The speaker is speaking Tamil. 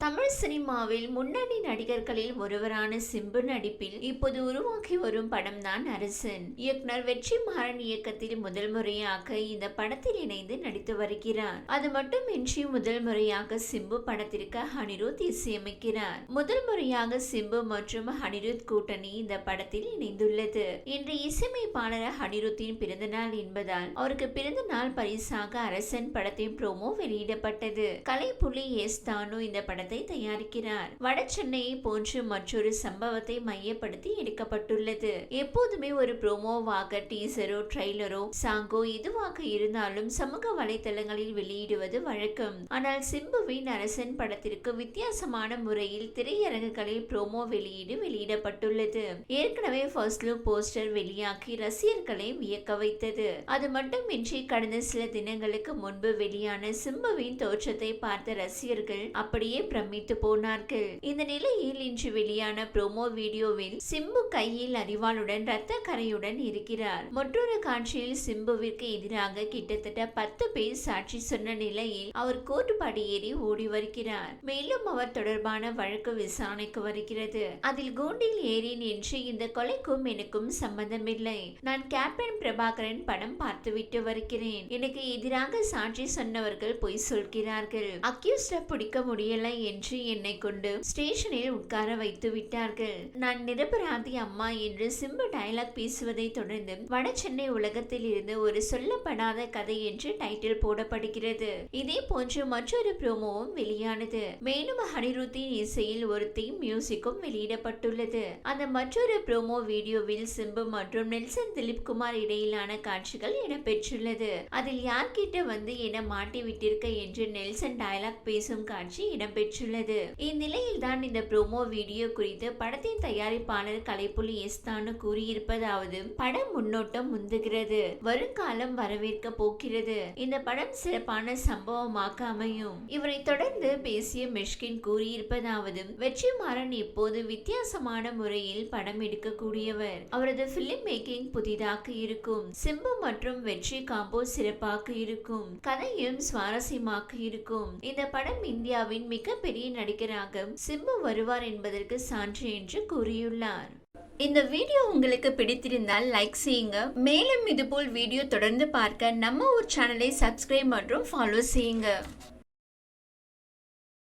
தமிழ் சினிமாவில் முன்னணி நடிகர்களில் ஒருவரான சிம்பு நடிப்பில் இப்போது உருவாக்கி வரும் படம் தான் அரசன். இயக்குனர் வெற்றி மாறன் இயக்கத்தில் முதல் முறையாக இந்த படத்தில் இணைந்து நடித்து வருகிறார். அது மட்டுமின்றி முதல் முறையாக சிம்பு படத்திற்கு அனிருத் இசையமைக்கிறார். முதல் முறையாக சிம்பு மற்றும் அனிருத் கூட்டணி இந்த படத்தில் இணைந்துள்ளது. இன்று இசையமைப்பாளர் அனிருத்தின் பிறந்தநாள் என்பதால் அவருக்கு பிறந்த நாள் பரிசாக அரசன் படத்தின் ப்ரோமோ வெளியிடப்பட்டது. கலைப்புலி எஸ் தானு இந்த படத்தை தயாரிக்கிறார். வட சென்னையை போன்று மற்றொரு சம்பவத்தை மையப்படுத்தி எடுக்கப்பட்டுள்ளது. எப்போதுமே ஒரு ப்ரோமோவாக டீசரோ ட்ரெய்லரோ சாங்கோ எதுவாக இருந்தாலும் சமூக வலைதளங்களில் வெளியிடுவது வழக்கம். ஆனால் சிம்புவின் அரசன் படத்திற்கு வித்தியாசமான முறையில் திரையரங்குகளில் ப்ரோமோ வெளியீடு வெளியிடப்பட்டுள்ளது. ஏற்கனவே ஃபர்ஸ்ட் லுக் போஸ்டர் வெளியாகி ரசிகர்களை வியக்க வைத்தது. அது மட்டுமின்றி கடந்த சில தினங்களுக்கு முன்பு வெளியான சிம்புவின் தோற்றத்தை பார்த்த ரசிகர்கள் அப்படியே பிரமித்து போனார்கள். இந்த நிலையில் இன்று வெளியான ப்ரோமோ வீடியோவில் சிம்பு கையில் அறிவாளுடன் ரத்த கரையுடன் இருக்கிறார். மற்றொரு காட்சியில் சிம்புவிற்கு எதிராக கிட்டத்தட்ட பத்து பேர் சாட்சி சொன்ன நிலையில் அவர் கோர்ட் படியேறி ஓடி வருகிறார். மேலும் அவர் தொடர்பான வழக்கு விசாரணைக்கு வருகிறது. அதில் கூண்டில் ஏறி நின்று இந்த கொலைக்கும் எனக்கும் சம்பந்தமில்லை. நான் கேப்டன் பிரபாகரன் படம் பார்த்துவிட்டு வருகிறேன். எனக்கு எதிராக சாட்சி சொன்னவர்கள் பொய் சொல்கிறார்கள். அக்யூஸ்ட பிடிக்க முடியலை என்று என்னை கொண்டு ஸ்டேஷனில் உட்கார வைத்து விட்டார்கள். நான் நிரபராதி அம்மா என்று சிம்பு டயலாக் பேசுவதை தொடர்ந்து வட சென்னை உலகத்தில் இருந்து ஒரு சொல்லப்படாத கதை என்று டைட்டில் போடப்படுகிறது. இதே போன்று மற்றொரு ப்ரோமோவும் வெளியானது. மேலும் ஹனிருத்தின் இசையில் ஒரு தீம் மியூசிக்கும் வெளியிடப்பட்டுள்ளது. அந்த மற்றொரு ப்ரோமோ வீடியோவில் சிம்பு மற்றும் நெல்சன் திலீப் குமார் இடையிலான காட்சிகள் இடம்பெற்றுள்ளது. அதில் யார்கிட்ட வந்து என மாட்டி விட்டிருக்க என்று நெல்சன் டயலாக் பேசும் காட்சி பெற்றுள்ளது இந்நிலையில் தான் இந்த ப்ரோமோ வீடியோ குறித்து படத்தின் தயாரிப்பாளர் கலைப்புலி எஸ் தானு கூறியிருப்பதாவது படம் முன்னோட்டம் முந்துகிறது. வருங்காலம் வரவேற்க போகிறது. இந்த படம் சிறப்பான சம்பவமாக அமையும் இவரை தொடர்ந்து பேசிய மிஷ்கின் கூறியிருப்பதாவது வெற்றிமாறன் இப்போது வித்தியாசமான முறையில் படம் எடுக்கக்கூடியவர்? அவரது பிலிம் மேக்கிங் புதிதாக இருக்கும். சிம்பு மற்றும் வெற்றி காம்போ சிறப்பாக இருக்கும். கதையும் சுவாரஸ்யமாக இருக்கும். இந்த படம் இந்தியாவின் மிகப்பெரிய நடிகராக சிம்பு வருவார் என்பதற்கு சான்று என்று கூறியுள்ளார். இந்த வீடியோ உங்களுக்கு பிடித்திருந்தால் லைக் செய்யுங்க. மேலும் இதுபோல் வீடியோ தொடர்ந்து பார்க்க நம்ம ஒரு சேனலை சப்ஸ்கிரைப் மற்றும் ஃபாலோ செய்யுங்க.